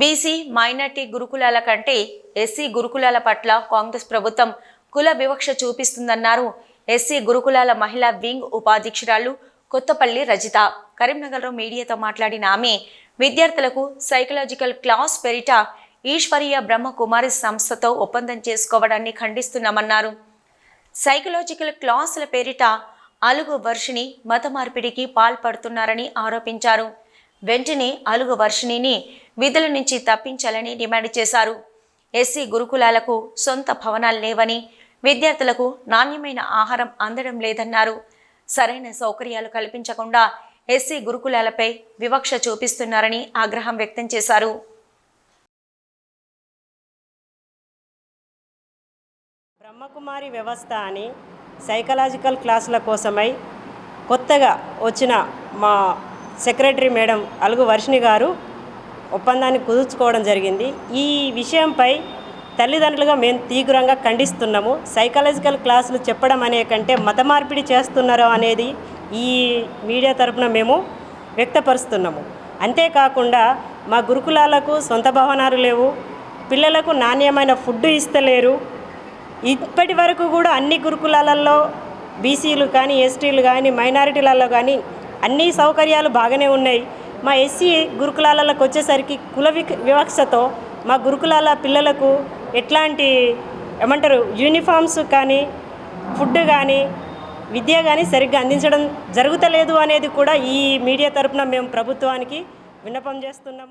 BC minority గురుకులాల కంటే SC గురుకులాల పట్ల కాంగ్రెస్ ప్రభుత్వం కుల వివక్ష చూపిస్తుందన్నారు. ఎస్సీ గురుకులాల మహిళా వింగ్ ఉపాధ్యక్షురాలు కొత్తపల్లి రజిత. కరీంనగర్లో మీడియాతో మాట్లాడిన ఆమె విద్యార్థులకు సైకలాజికల్ క్లాస్ పేరిట ఈశ్వరీయ బ్రహ్మకుమారి సంస్థతో ఒప్పందం చేసుకోవడాన్ని ఖండిస్తున్నామన్నారు. సైకలాజికల్ క్లాసుల పేరిట అలుగు వర్షిని మత మార్పిడికి పాల్పడుతున్నారని ఆరోపించారు. వెంటనే అలుగు వర్షిణిని విధుల నుంచి తప్పించాలని డిమాండ్ చేశారు. ఎస్సీ గురుకులాలకు సొంత భవనాలు లేవని విద్యార్థులకు నాణ్యమైన ఆహారం అందడం లేదన్నారు. సరైన సౌకర్యాలు కల్పించకుండా ఎస్సీ గురుకులాలపై వివక్ష చూపిస్తున్నారని ఆగ్రహం వ్యక్తం చేశారు. బ్రహ్మకుమారి వ్యవస్థ అని సైకలాజికల్ క్లాసుల కోసమై కొత్తగా వచ్చిన మా సెక్రటరీ మేడం అలుగు వర్షిణి గారు ఒప్పందాన్ని కుదుర్చుకోవడం జరిగింది. ఈ విషయంపై తల్లిదండ్రులుగా మేము తీవ్రంగా ఖండిస్తున్నాము. సైకాలజికల్ క్లాసులు చెప్పడం అనే కంటే మత మార్పిడి చేస్తున్నారు అనేది ఈ మీడియా తరపున మేము వ్యక్తపరుస్తున్నాము. అంతేకాకుండా మా గురుకులాలకు సొంత భవనాలు లేవు. పిల్లలకు నాణ్యమైన ఫుడ్ ఇస్తలేరు. ఇప్పటి వరకు కూడా అన్ని గురుకులాలలో బీసీలు కానీ ఎస్టీలు కానీ మైనారిటీలలో కానీ అన్ని సౌకర్యాలు బాగానే ఉన్నాయి. మా ఎస్సీ గురుకులాలకు వచ్చేసరికి కుల వివక్షతో మా గురుకులాల పిల్లలకు ఎట్లాంటి ఏమంటారు యూనిఫామ్స్ కానీ ఫుడ్ కానీ విద్య కానీ సరిగ్గా అందించడం జరుగుతలేదు అనేది కూడా ఈ మీడియా తరపున మేము ప్రభుత్వానికి విన్నపం చేస్తున్నాం